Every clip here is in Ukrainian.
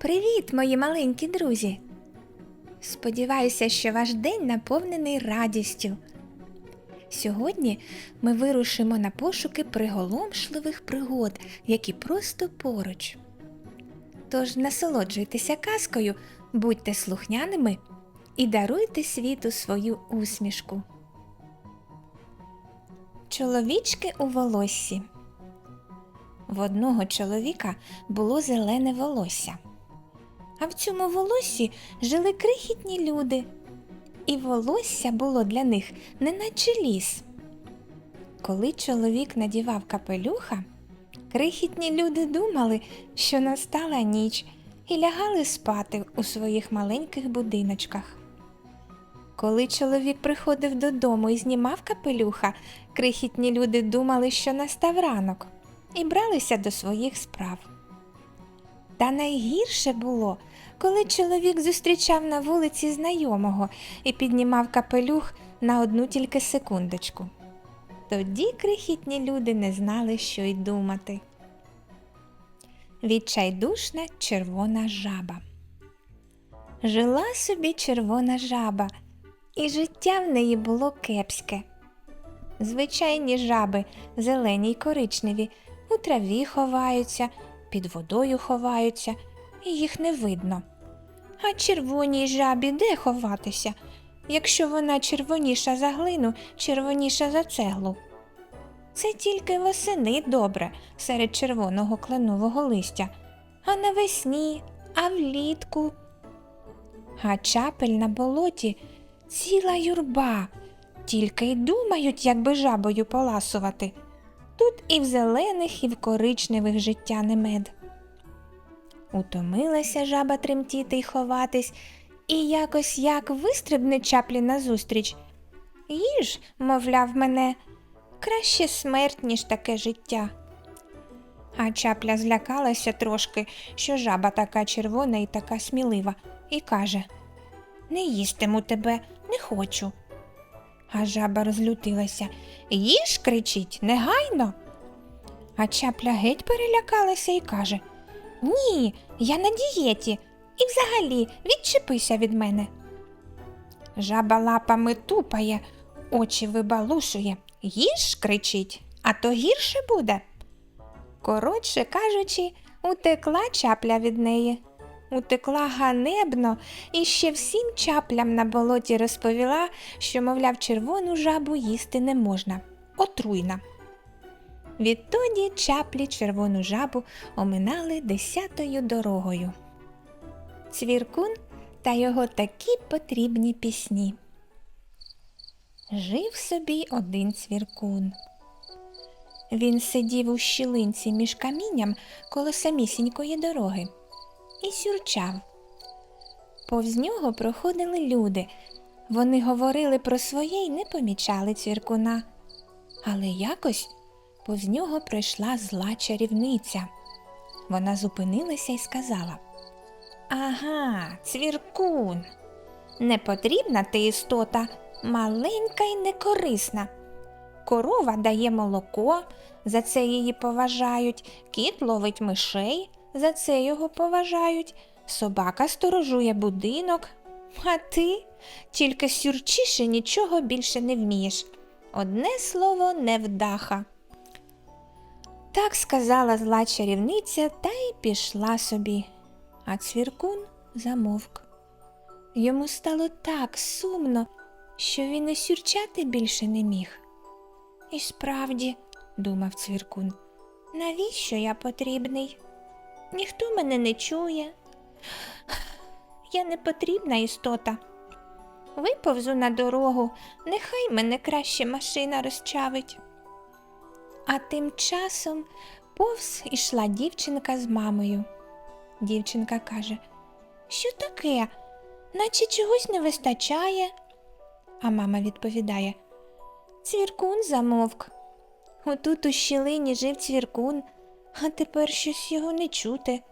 Привіт, мої маленькі друзі! Сподіваюся, що ваш день наповнений радістю. Сьогодні ми вирушимо на пошуки приголомшливих пригод, які просто поруч. Тож насолоджуйтеся казкою, будьте слухняними і даруйте світу свою усмішку. Чоловічки у волоссі. В одного чоловіка було зелене волосся. А в цьому волоссі жили крихітні люди, і волосся було для них неначе ліс. Коли чоловік надівав капелюха, крихітні люди думали, що настала ніч, і лягали спати у своїх маленьких будиночках. Коли чоловік приходив додому і знімав капелюха, крихітні люди думали, що настав ранок, і бралися до своїх справ. Та найгірше було, коли чоловік зустрічав на вулиці знайомого і піднімав капелюх на одну тільки секундочку. Тоді крихітні люди не знали, що й думати. Відчайдушна червона жаба. Жила собі червона жаба, і життя в неї було кепське. Звичайні жаби, зелені й коричневі, у траві ховаються, під водою ховаються, і їх не видно. А червоній жабі де ховатися, якщо вона червоніша за глину, червоніша за цеглу? Це тільки восени добре серед червоного кленового листя, а навесні, а влітку. А чапель на болоті ціла юрба, тільки й думають, як би жабою поласувати. Тут і в зелених, і в коричневих життя не мед. Утомилася жаба тремтіти й ховатись, і якось як вистрибне чаплі назустріч. Їж, мовляв мене, краще смерть, ніж таке життя. А чапля злякалася трошки, що жаба така червона і така смілива, і каже Не їстиму тебе, не хочу. А жаба розлютилася. Їж, кричить, негайно. А чапля геть перелякалася і каже Ні, я на дієті. І взагалі відчепися від мене. Жаба лапами тупає, очі вибалушує. Їж, кричить, а то гірше буде. Коротше кажучи, утекла чапля від неї. Утекла ганебно і ще всім чаплям на болоті розповіла, що, мовляв, червону жабу їсти не можна. Отруйна. Відтоді чаплі червону жабу оминали десятою дорогою. Цвіркун та його такі потрібні пісні. Жив собі один цвіркун. Він сидів у щілинці між камінням коло самісінької дороги і сюрчав. Повз нього проходили люди. Вони говорили про своє й не помічали цвіркуна. Але якось повз нього прийшла зла чарівниця. Вона зупинилася і сказала Ага, цвіркун. Не потрібна ти істота, маленька й некорисна. Корова дає молоко, за це її поважають, кіт ловить мишей, за це його поважають, собака сторожує будинок, а ти тільки сюрчиш і нічого більше не вмієш. Одне слово невдаха. Так сказала зла чарівниця та й пішла собі, а цвіркун замовк. Йому стало так сумно, що він і сюрчати більше не міг. І справді, думав цвіркун, навіщо я потрібний? Ніхто мене не чує. Я не потрібна істота. Виповзу на дорогу, нехай мене краще машина розчавить. А тим часом повз ішла дівчинка з мамою. Дівчинка каже, що таке, наче чогось не вистачає. А мама відповідає Цвіркун замовк. Отут у щілині жив цвіркун, а тепер щось його не чути.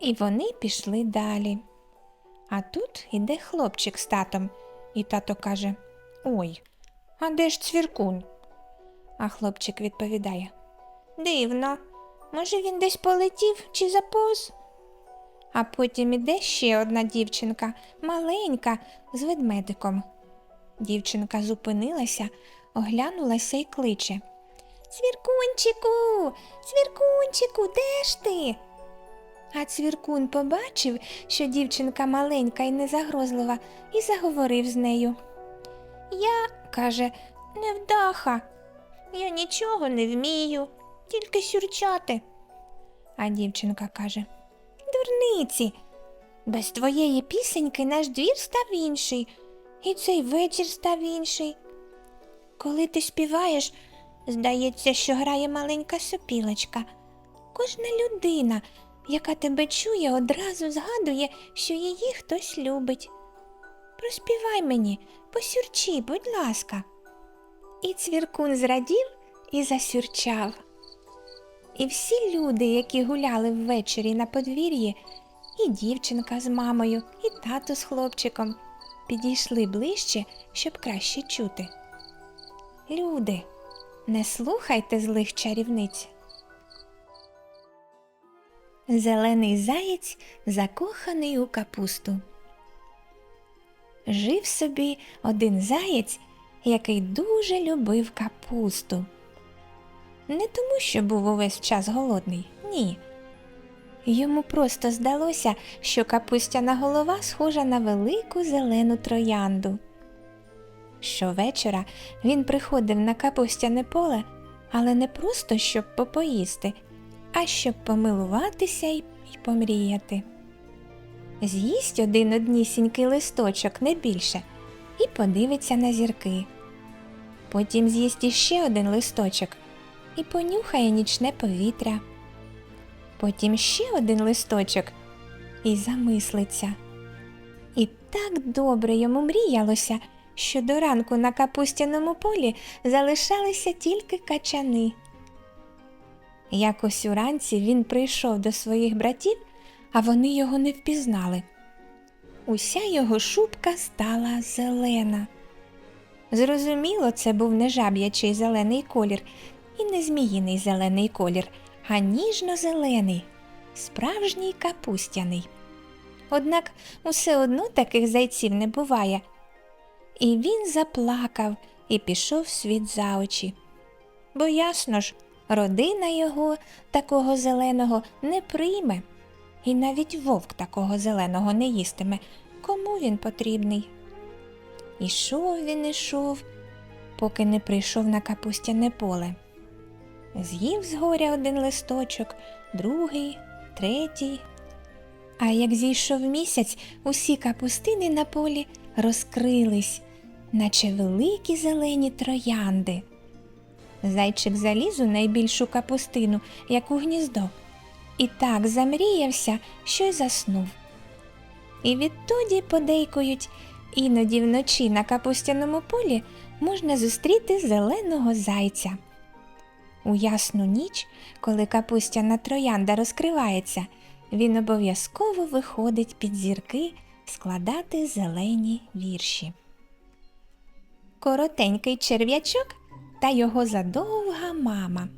І вони пішли далі. А тут іде хлопчик з татом, і тато каже Ой, а де ж цвіркун? А хлопчик відповідає Дивно, може, він десь полетів чи заповз? А потім іде ще одна дівчинка, маленька, з ведмедиком. Дівчинка зупинилася, оглянулася і кличе. Цвіркунчику, цвіркунчику, де ж ти? А цвіркун побачив, що дівчинка маленька і незагрозлива, і заговорив з нею. Я, каже, невдаха. Я нічого не вмію, тільки сюрчати. А дівчинка каже Дурниці, без твоєї пісеньки наш двір став інший, і цей вечір став інший. Коли ти співаєш, здається, що грає маленька сопілочка. Кожна людина, яка тебе чує, одразу згадує, що її хтось любить. Проспівай мені, посюрчи, будь ласка. І цвіркун зрадів і засюрчав. І всі люди, які гуляли ввечері на подвір'ї, і дівчинка з мамою, і тато з хлопчиком, підійшли ближче, щоб краще чути. Люди, не слухайте злих чарівниць. Зелений заєць закоханий у капусту. Жив собі один заєць, який дуже любив капусту. Не тому, що був увесь час голодний, ні. Йому просто здалося, що капустяна голова схожа на велику зелену троянду. Щовечора він приходив на капустяне поле, але не просто щоб попоїсти, а щоб помилуватися й, помріяти. З'їсть один однісінький листочок, не більше, і подивиться на зірки. Потім з'їсть іще один листочок і понюхає нічне повітря. Потім ще один листочок і замислиться. І так добре йому мріялося, що до ранку на капустяному полі залишалися тільки качани. Якось уранці він прийшов до своїх братів, а вони його не впізнали. Уся його шубка стала зелена. Зрозуміло, це був не жаб'ячий зелений колір і не зміїний зелений колір, а ніжно-зелений, справжній капустяний. Однак усе одно таких зайців не буває. І він заплакав і пішов світ за очі. Бо ясно ж, родина його такого зеленого не прийме, і навіть вовк такого зеленого не їстиме, кому він потрібний. Ішов він ішов, поки не прийшов на капустяне поле. З'їв згоря один листочок, другий, третій. А як зійшов місяць, усі капустини на полі розкрились, наче великі зелені троянди. Зайчик заліз у найбільшу капустину, як у гніздо, і так замріявся, що й заснув. І відтоді подейкують, іноді вночі на капустяному полі можна зустріти зеленого зайця. У ясну ніч, коли капустяна троянда розкривається, він обов'язково виходить під зірки складати зелені вірші. Коротенький черв'ячок та його задовга мама.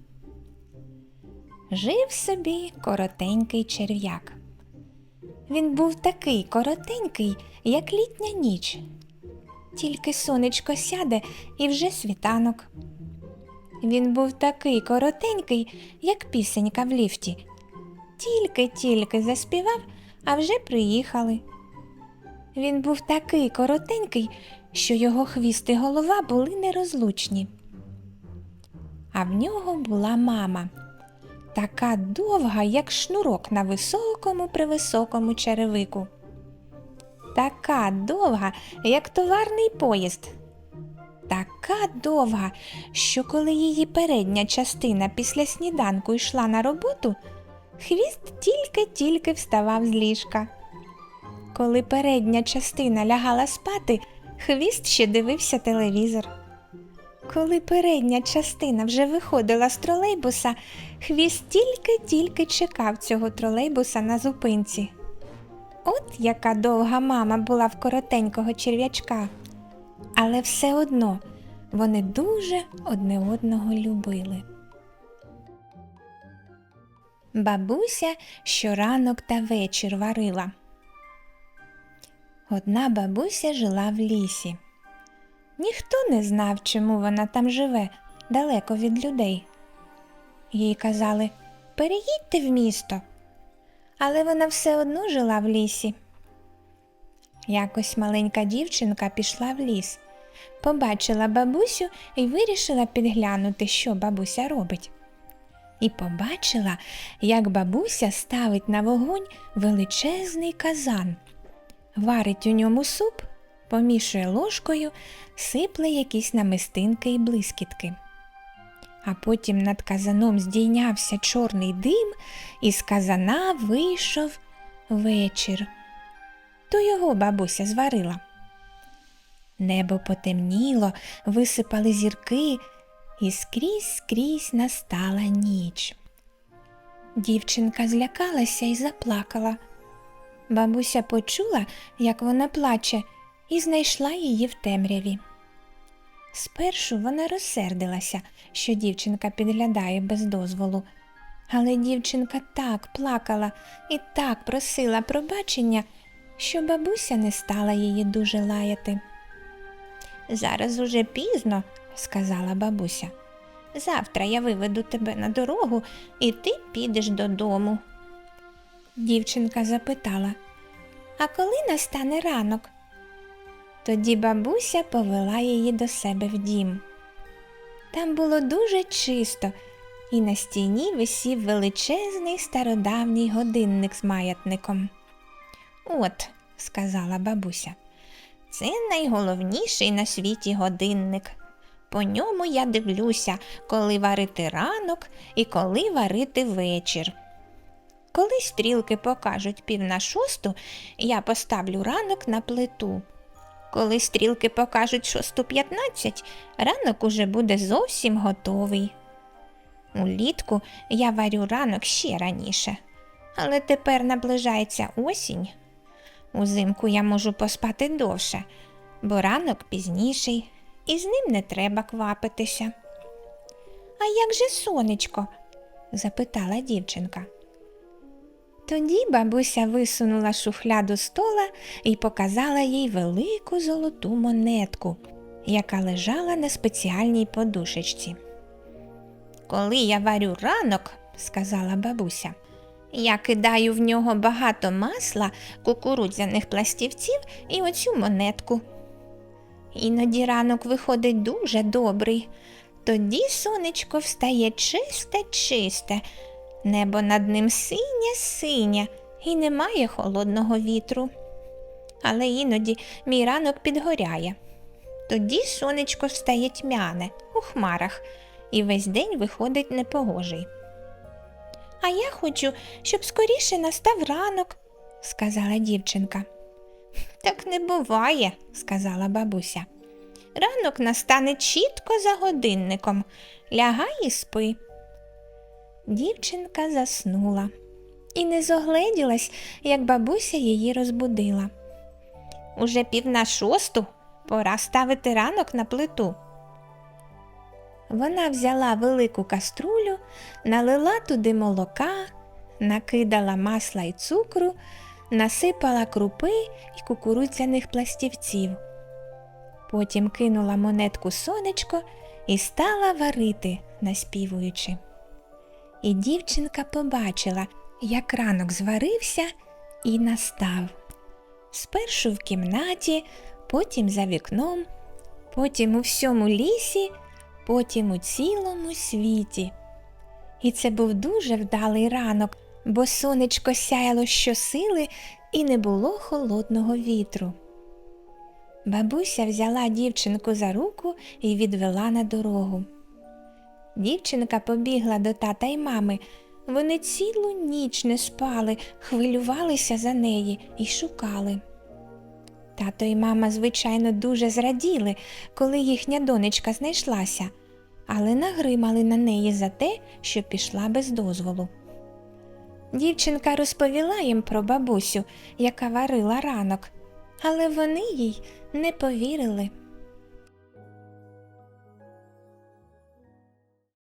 Жив собі коротенький черв'як. Він був такий коротенький, як літня ніч. Тільки сонечко сяде і вже світанок. Він був такий коротенький, як пісенька в ліфті. Тільки-тільки заспівав, а вже приїхали. Він був такий коротенький, що його хвіст і голова були нерозлучні. А в нього була мама, така довга, як шнурок на високому превисокому черевику. Така довга, як товарний поїзд. Така довга, що коли її передня частина після сніданку йшла на роботу, хвіст тільки-тільки вставав з ліжка. Коли передня частина лягала спати, хвіст ще дивився телевізор. Коли передня частина вже виходила з тролейбуса, хвіст тільки-тільки чекав цього тролейбуса на зупинці. От яка довга мама була в коротенького черв'ячка. Але все одно вони дуже одне одного любили. Бабуся щоранок та вечір варила. Одна бабуся жила в лісі. Ніхто не знав, чому вона там живе, далеко від людей. Їй казали переїдьте в місто. Але вона все одно жила в лісі. Якось маленька дівчинка пішла в ліс, побачила бабусю і вирішила підглянути, що бабуся робить. І побачила, як бабуся ставить на вогонь величезний казан, варить у ньому суп, помішує ложкою, сипле якісь намистинки і блискітки. А потім над казаном здійнявся чорний дим, і з казана вийшов вечір. То його бабуся зварила. Небо потемніло, висипали зірки, і скрізь скрізь настала ніч. Дівчинка злякалася і заплакала. Бабуся почула, як вона плаче, і знайшла її в темряві. Спершу вона розсердилася, що дівчинка підглядає без дозволу, але дівчинка так плакала і так просила пробачення, що бабуся не стала її дуже лаяти. Зараз уже пізно, сказала бабуся. Завтра я виведу тебе на дорогу, і ти підеш додому. Дівчинка запитала, а коли настане ранок? Тоді бабуся повела її до себе в дім. Там було дуже чисто, і на стіні висів величезний стародавній годинник з маятником. От, сказала бабуся, це найголовніший на світі годинник. По ньому я дивлюся, коли варити ранок і коли варити вечір. Коли стрілки покажуть пів на шосту, я поставлю ранок на плиту. Коли стрілки покажуть шосту п'ятнадцять, ранок уже буде зовсім готовий. Улітку я варю ранок ще раніше, але тепер наближається осінь. Узимку я можу поспати довше, бо ранок пізніший, і з ним не треба квапитися. А як же сонечко? запитала дівчинка. Тоді бабуся висунула шухляду стола і показала їй велику золоту монетку, яка лежала на спеціальній подушечці. Коли я варю ранок, сказала бабуся, я кидаю в нього багато масла, кукурудзяних пластівців і оцю монетку. Іноді ранок виходить дуже добрий. Тоді сонечко встає чисте, чисте, небо над ним синє, синє і немає холодного вітру. Але іноді мій ранок підгоряє. Тоді сонечко встає тьмяне у хмарах і весь день виходить непогожий. А я хочу, щоб скоріше настав ранок, сказала дівчинка. Так не буває, сказала бабуся. Ранок настане чітко за годинником. Лягай і спи. Дівчинка заснула і не зогледілась, як бабуся її розбудила. Уже пів на шосту пора ставити ранок на плиту. Вона взяла велику каструлю, налила туди молока, накидала масла й цукру, насипала крупи й кукурудзяних пластівців. Потім кинула монетку сонечко і стала варити, наспівуючи. І дівчинка побачила, як ранок зварився і настав. Спершу в кімнаті, потім за вікном, потім у всьому лісі, потім у цілому світі. І це був дуже вдалий ранок, бо сонечко сяяло щосили і не було холодного вітру. Бабуся взяла дівчинку за руку і відвела на дорогу. Дівчинка побігла до тата й мами. Вони цілу ніч не спали, хвилювалися за неї і шукали. Тато й мама, звичайно, дуже зраділи, коли їхня донечка знайшлася, але нагримали на неї за те, що пішла без дозволу. Дівчинка розповіла їм про бабусю, яка варила ранок, але вони їй не повірили.